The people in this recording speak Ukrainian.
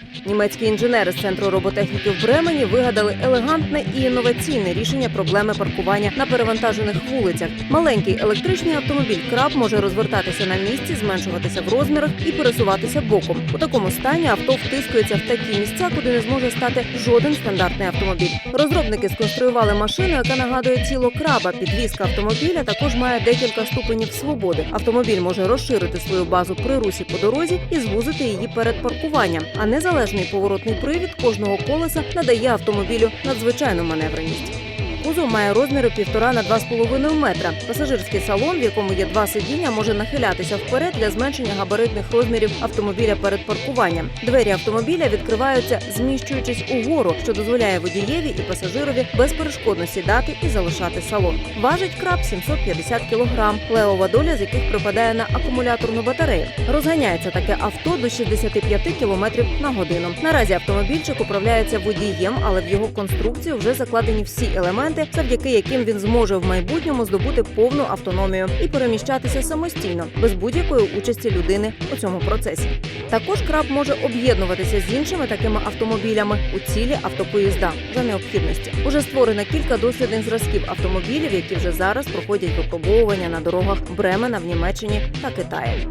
Thank you. Німецькі інженери з центру роботехніки в Бремені вигадали елегантне і інноваційне рішення проблеми паркування на перевантажених вулицях. Маленький електричний автомобіль краб може розвертатися на місці, зменшуватися в розмірах і пересуватися боком. У такому стані авто втискується в такі місця, куди не зможе стати жоден стандартний автомобіль. Розробники сконструювали машину, яка нагадує тіло краба. Підвізка автомобіля також має декілька ступенів свободи. Автомобіль може розширити свою базу при русі по дорозі і звузити її перед паркуванням. А незалежний поворотний привід кожного колеса надає автомобілю надзвичайну маневреність. Кузов має розміри півтора на 2,5 метра. Пасажирський салон, в якому є два сидіння, може нахилятися вперед для зменшення габаритних розмірів автомобіля перед паркуванням. Двері автомобіля відкриваються, зміщуючись угору, що дозволяє водієві і пасажирові безперешкодно сідати і залишати салон. Важить краб 750 кг, левова доля з яких припадає на акумуляторну батарею. Розганяється таке авто до 65 км на годину. Наразі автомобільчик управляється водієм, але в його конструкцію вже закладені всі елементи, завдяки яким він зможе в майбутньому здобути повну автономію і переміщатися самостійно без будь-якої участі людини у цьому процесі. Також краб може об'єднуватися з іншими такими автомобілями у цілі автопоїзда за необхідності. Уже створено кілька дослідних зразків автомобілів, які вже зараз проходять випробовування на дорогах Бремена в Німеччині та Китаї.